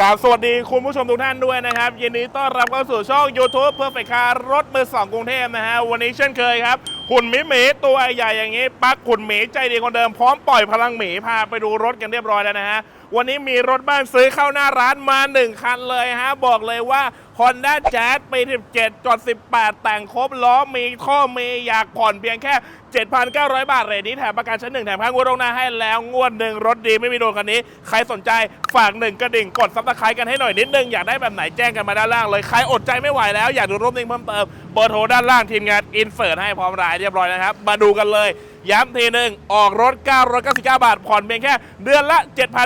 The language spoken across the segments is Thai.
กราบสวัสดีคุณผู้ชมทุกท่านด้วยนะครับยินดีต้อนรับเข้าสู่ช่อง YouTube เพื่อไฟคารถมือสองกรุงเทพนะฮะวันนี้เช่นเคยครับหุ่นหมีหมีตัวใหญ่อย่างนี้ปักหุ่นหมีใจดีคนเดิมพร้อมปล่อยพลังหมีพาไปดูรถกันเรียบร้อยแล้วนะฮะวันนี้มีรถบ้านซื้อเข้าหน้าร้านมา 1 คันเลยฮะ บอกเลยว่า Honda Jazz ปี 17จด18 แต่งครบล้อมีข้อมีอยากผ่อนเพียงแค่7,900 บาทเรทนี้แถมประกันชั้นหนึ่งแถมค่างวดลงหน้าให้แล้วงวดหนึ่งรถดีไม่มีโดนคันนี้ ใครสนใจฝากหนึ่งกระดิ่งกดซับสไครต์กันให้หน่อยนิดนึง อยากได้แบบไหนแจ้งกันมาด้านล่างเลย ใครอดใจไม่ไหวแล้วอยากดูรูปนิ่งเพิ่มเติมเบอร์โทรด้านล่างทีมงานอินเสิร์ตให้พร้อมรายเรียบร้อยนะครับมาดูกันเลยย้ำทีหนึ่งออกรถ 999 บาท ผ่อนเพียงแค่ เดือนละ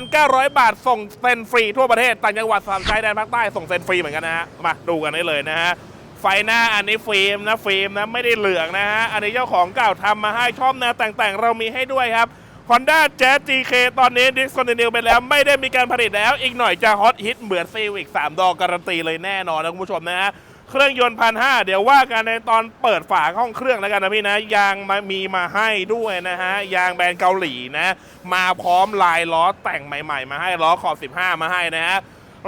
7,900 บาท ส่งเซ็นฟรีทั่วประเทศ ต่างจังหวัดสามชายแดนภาคใต้ ส่งเซ็นฟรีเหมือนกันนะฮะ มาดูกันได้เลยนะฮะ ไฟหน้าอันนี้ฟิล์มนะฟิล์มนะไม่ได้เหลืองนะฮะอันนี้เจ้าของเก่าทำมาให้ชอบแนวแต่งๆ เรามีให้ด้วยครับ Honda Jazz GK ตอนนี้ดิสคอนติเนียไปแล้วไม่ได้มีการผลิตแล้ว อีกหน่อยจะฮอตฮิตเหมือน Civic 3 ดอกการันตีเลยแน่นอนนะคุณผู้ชมนะฮะเครื่องยนต์พันห้าเดี๋ยวว่ากันในตอนเปิดฝาห้องเครื่องแล้วกันนะพี่นะยางมามีมาให้ด้วยนะฮะยางแบรนด์เกาหลีนะ มาพร้อมลายล้อแต่งใหม่ ๆ มาให้ล้อขอบ 15 มาให้นะฮะ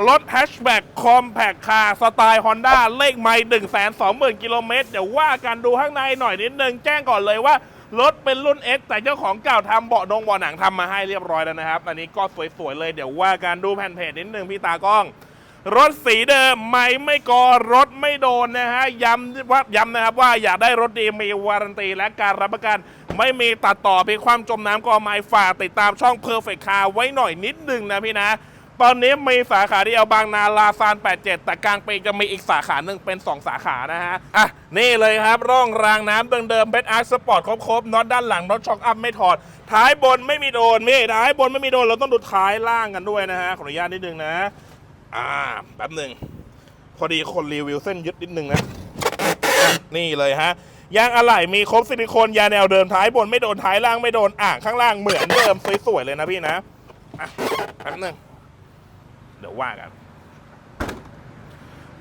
รถแฮชแบ็กคอมแพคคาร์สไตล์ฮอนด้าเลขไม่1 2 0 0 0 0กิโลเมตรเดี๋ยวว่ากันดูข้างในหน่อยนิดนึงแจ้งก่อนเลยว่ารถเป็นรุ่น X แต่เจ้าของเก่าทำเบาะนงเบาะหนังทำมาให้เรียบร้อยแล้วนะครับ อันนี้ก็สวยๆเลยเดี๋ยวว่ากันดูแผ่นเพจนิดนึงพี่ตากล้องรถสีเดิมไม่ไม่กอรถไม่โดนนะฮะย้ำว่าย้ำนะครับว่าอยากได้รถดีมีวารันตีและการรับประกัน ไม่มีตัดต่อเพียงความจมน้ำก็เอไม้ฝากติดตามช่อง Perfect Car ไว้หน่อยนิดนึงนะพี่นะ ตอนนี้มีสาขาเดียวบางนาลาซาน 87 แต่กลางปีจะมีอีกสาขาหนึ่งเป็น 2 สาขานะฮะ อะ นี่เลยครับ ร่องรางน้ำเดิมๆเบสอาร์สปอร์ตครบๆน็อตด้านหลังน็อตช็อคอัพไม่ถอด ท้ายบนไม่มีโดนนี่ท้ายบนไม่มีโดน เราต้องดูท้ายล่างกันด้วยนะฮะ ขออนุญาตนิดนึงนะ อ่าแป๊บหนึ่งพอดีคนรีวิวเส้นยึดนิดนึงนะะนี่เลยฮะยางอะไหล่มีครบซิลิโคนยาแนวเดิมท้ายบนไม่โดนท้ายล่างไม่โดนอ่างข้างล่างเหมือนเดิมสวยๆเลยนะพี่นะอะแป๊บหนึง ดี๋ยวว่ากัน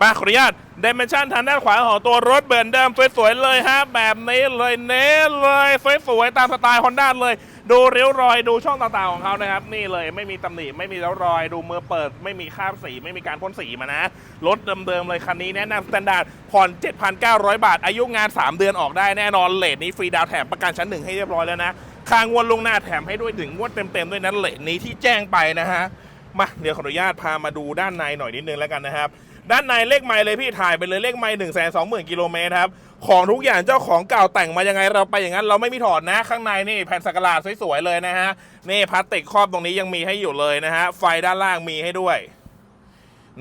มาขออนุญาตเดเมนชั่นทางด้านขวาของตัวรถเบิร์นเดิมสวยๆเลยฮะ แบบนี้เลยเน้เลยสวยๆตามสไตล์ฮอนด้าเลย ดูเริ้วรอยดูช่องต่างๆของเขานะครับ นี่เลยไม่มีตำหนิไม่มีแล้วรอย ดูมือเปิด ไม่มีคราบสี ไม่มีการพ่นสีมานะ รถเดิมๆเลยคันนี้แนะนำสแตนดาร์ดผ่อน 7,900 บาท อายุงาน 3 เดือนออกได้แน่นอนเลทนี้ฟรีดาวแถมประกันชั้นหนึ่งให้เรียบร้อยแล้วนะค่างวดลวงหน้าแถมให้ด้วยถึงงวดเต็มๆด้วยนั้นเลทนี้ที่แจ้งไปนะฮะ มาเดี๋ยวขออนุญาตพามาดูด้านในหน่อยนิดนึงแล้วกันนะครับ ด้านในเลขไมล์เลยพี่ถ่ายไปเลยเลขไมล์หนึ่งแสนสองหมื่นกิโลเมตรครับของทุกอย่างเจ้าของเก่าแต่งมายังไงเราไปอย่างนั้นเราไม่มีถอดนะ ข้างในนี่แผ่นสักหลาดสวยๆเลยนะฮะนี่พลาสติกครอบตรงนี้ยังมีให้อยู่เลยนะฮะไฟด้านล่างมีให้ด้วย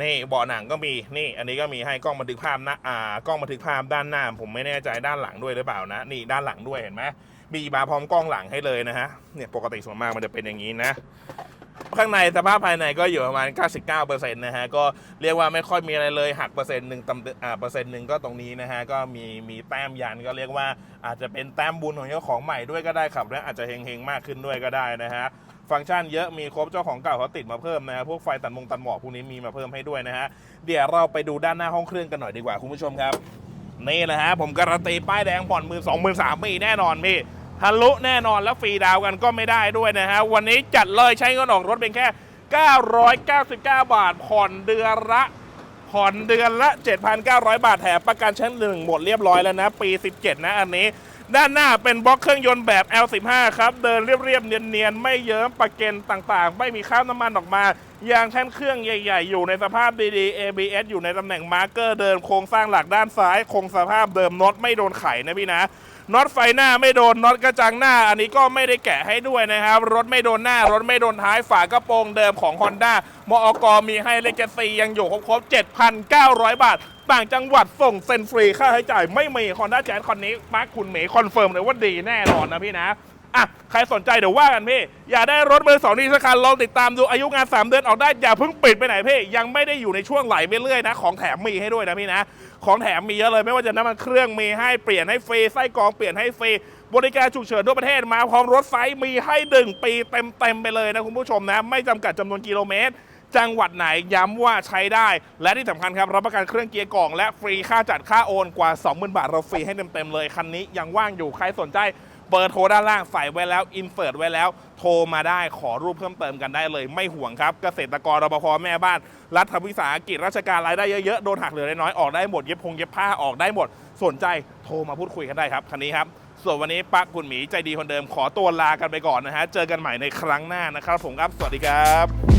นี่เบาะหนังก็มีนี่ อันนี้ก็มีให้กล้องบันทึกภาพนะอ่ากล้องบันทึกภาพด้านหน้า ผมไม่แน่ใจด้านหลังด้วยหรือเปล่านะ นี่ด้านหลังด้วยเห็นไหมมีมาพร้อมกล้องหลังให้เลยนะฮะเนี่ยปกติส่วนมากมันจะเป็นอย่างนี้นะ ข้างในสภาพภายในก็อยู่ประมาณ 99%นะฮะ ก็เรียกว่าไม่ค่อยมีอะไรเลย หักเปอร์เซ็นต์หนึ่งตำอ่าเปอร์เซ็นต์หนึ่งก็ตรงนี้นะฮะ ก็มีมีแต้มยันก็เรียกว่าอาจจะเป็นแต้มบุญของเจ้าของใหม่ด้วยก็ได้ครับและอาจจะเฮงๆมากขึ้นด้วยก็ได้นะฮะฟังก์ชันเยอะมีครบเจ้าของเก่าเขาติดมาเพิ่มนะฮะพวกไฟตัดมงตัดหมอกพวกนี้มีมาเพิ่มให้ด้วยนะฮะ เดี๋ยวเราไปดูด้านหน้าห้องเครื่องกันหน่อยดีกว่าคุณผู้ชมครับนี่แหละฮะผมการันตีป้ายแดงผ่อนมือสองมือสามมีแน่นอนพี่ ทะลุแน่นอนแล้วฟรีดาวกันก็ไม่ได้ด้วยนะฮะ วันนี้จัดเลยใช้เงินออกรถเป็นแค่ 999 บาท ผ่อนเดือนละ ผ่อนเดือนละ 7,900 บาทแถมประกันชั้นหนึ่งหมดเรียบร้อยแล้วนะ ปี 17 นะอันนี้ ด้านหน้าเป็นบล็อกเครื่องยนต์แบบ L15 ครับ เดินเรียบๆ เนียนๆ ไม่เยิ้มประเก็นต่างๆ ไม่มีคราบน้ำมันออกมายางแท่นเครื่องใหญ่ ๆ อยู่ในสภาพดีๆ ABS อยู่ในตำแหน่งมาร์เกอร์เดิมโครงสร้างหลักด้านซ้าย คงสภาพเดิมน็อตไม่โดนไขนะพี่นะ น็อตไฟหน้าไม่โดนน็อตกระจังหน้า อันนี้ก็ไม่ได้แกะให้ด้วยนะครับ รถไม่โดนหน้ารถไม่โดนท้ายฝากระโปรงเดิมของ Honda มอกมีให้เลขซียังอยู่ครบ7,900 บาทต่างจังหวัดส่งเซ็นฟรีค่าใช้จ่ายไม่มี Honda Jazz คันนี้มาร์คคุณเหมยคอนเฟิร์มเลยว่าดีแน่นอนนะพี่นะ อะใครสนใจเดี๋ยวว่ากันพี่ อย่าได้รถมือสองนี่สักคันลองติดตามดูอายุงาน 3 เดือนออกได้ อย่าเพิ่งปิดไปไหนพี่ ยังไม่ได้อยู่ในช่วงไหลไปเรื่อยนะ ของแถมมีให้ด้วยนะพี่นะ ของแถมมีเยอะเลยไม่ว่าจะน้ำมันเครื่องมีให้เปลี่ยนให้ฟรีไส้กรองเปลี่ยนให้ฟรีบริการฉุกเฉินทั่วประเทศมาพร้อมรถไฟมีให้หนึ่งปีเต็มๆไปเลยนะคุณผู้ชมนะ ไม่จำกัดจำนวนกิโลเมตรจังหวัดไหนย้ำว่าใช้ได้ และที่สำคัญครับ รับประกันเครื่องเกียร์กล่องและฟรีค่าจัดค่าโอนกว่า 20,000 บาท เราฟรีให้เต็มๆเลย คันนี้ยังว่างอยู่ใครสนใจ เบอร์โทรด้านล่างใส่ไว้แล้วอินเสิร์ตไว้แล้ว โทรมาได้ขอรูปเพิ่มเติมกันได้เลย ไม่ห่วงครับ เกษตรกรรปภแม่บ้าน รัฐวิสาหกิจราชการรายได้เยอะๆ โดนหักเหลือน้อยออกได้หมด เย็บพงเย็บผ้าออกได้หมด สนใจโทรมาพูดคุยกันได้ครับคันนี้ครับ ส่วนวันนี้ปักกุณหมีใจดีคนเดิมขอตัวลากันไปก่อนนะฮะเจอกันใหม่ในครั้งหน้านะครับผมครับสวัสดีครับ